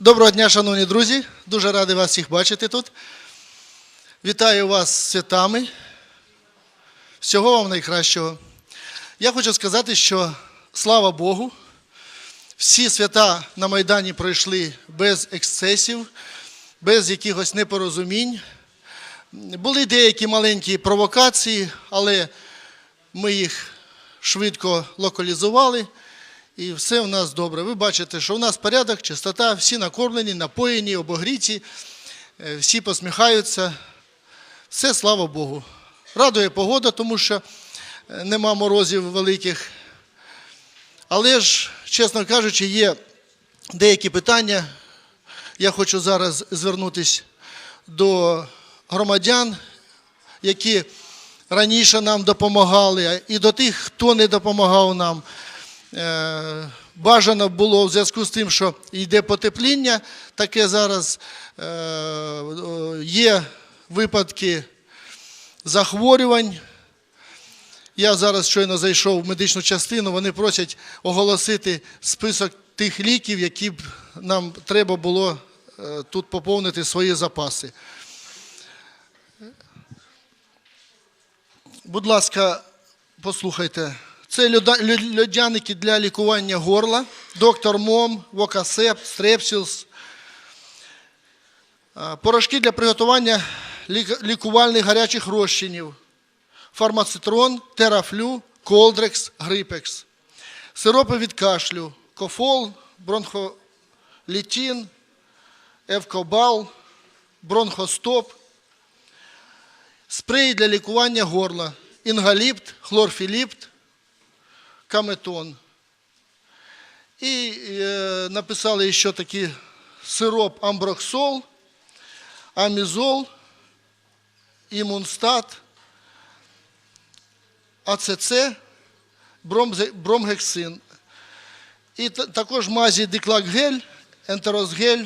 Доброго дня, шановні друзі. Дуже радий вас всіх бачити тут. Вітаю вас з святами. Всього вам найкращого. Я хочу сказати, що слава Богу, всі свята на Майдані пройшли без ексцесів, без якихось непорозумінь. Були деякі маленькі провокації, але ми їх швидко локалізували. І все у нас добре. Ви бачите, що у нас порядок, чистота, всі накормлені, напоєні, обогріті, е, всі посміхаються. Все, слава Богу. Радує погода, тому що е, нема морозів великих. Але ж, чесно кажучи, є деякі питання. Я хочу зараз звернутися до громадян, які раніше нам допомагали, і до тих, хто не допомагав нам. Е, Бажано було в зв'язку з тим, що йде потепління, таке зараз е, є випадки захворювань. Я зараз щойно зайшов в медичну частину, вони просять оголосити список тих ліків, які б нам треба було е, тут поповнити свої запаси. Будь ласка, послухайте. Це льодяники для лікування горла, доктор Мом, Вокасеп, Стрепсілс. Порошки для приготування лікувальних гарячих розчинів. Фармацитрон, терафлю, колдрекс, грипекс. Сиропи від кашлю, кофол, бронхолітін, евкобал, бронхостоп, спрей для лікування горла, інгаліпт, хлорфіліпт, каметон. І е, написали ще такий сироп амброксол, амізол, імунстат, АЦЦ, бромгексин. І також мазі диклакгель, ентерозгель,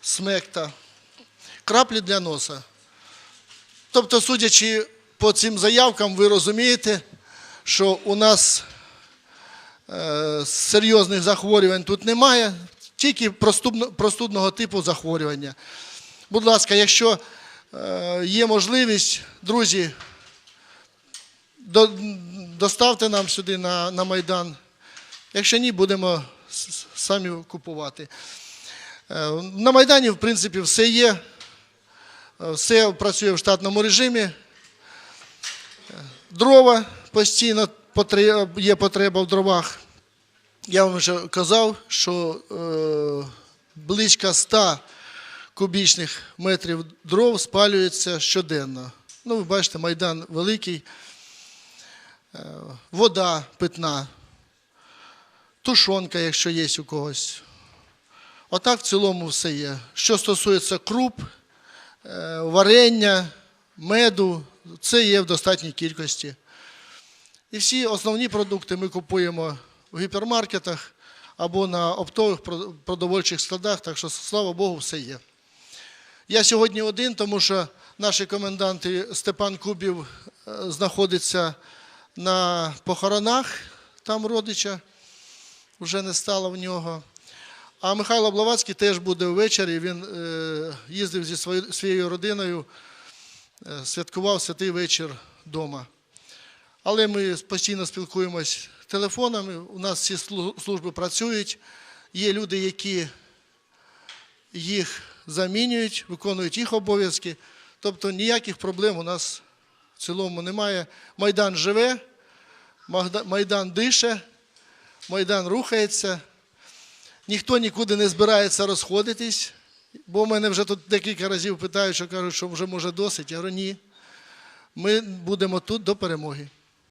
смекта, краплі для носа. Тобто, судячи по цим заявкам, ви розумієте, що у нас е, серйозних захворювань тут немає, тільки простудно- простудного типу захворювання. Будь ласка, якщо е, є можливість, друзі, до- доставте нам сюди на, Майдан. Якщо ні, будемо самі купувати. Е, На Майдані, в принципі, все є. Все працює в штатному режимі. Дрова постійно є потреба в дровах. Я вам вже казав, що е, близько 100 кубічних метрів дров спалюється щоденно. Ну, ви бачите, майдан великий, Е, вода питна, тушонка, якщо є у когось. Отак в цілому все є. Що стосується круп, е, варення, меду, це є в достатній кількості. І всі основні продукти ми купуємо в гіпермаркетах або на оптових продовольчих складах, так що, слава Богу, все є. Я сьогодні один, тому що наші коменданти Степан Кубів е, знаходиться на похоронах, там родича вже не стало в нього. А Михайло Блавацький теж буде ввечері. Він е, їздив зі своєю, родиною, е, святкував святий вечір вдома. Але ми постійно спілкуємось телефонами. У нас всі служби працюють. Є люди, які їх замінюють, виконують їх обов'язки. Тобто ніяких проблем у нас в цілому немає. Майдан живе, Майдан дише, Майдан рухається. Ніхто нікуди не збирається розходитись, бо мене вже тут декілька разів питають, що кажуть, що вже може досить. Я говорю, ні. Ми будемо тут до перемоги.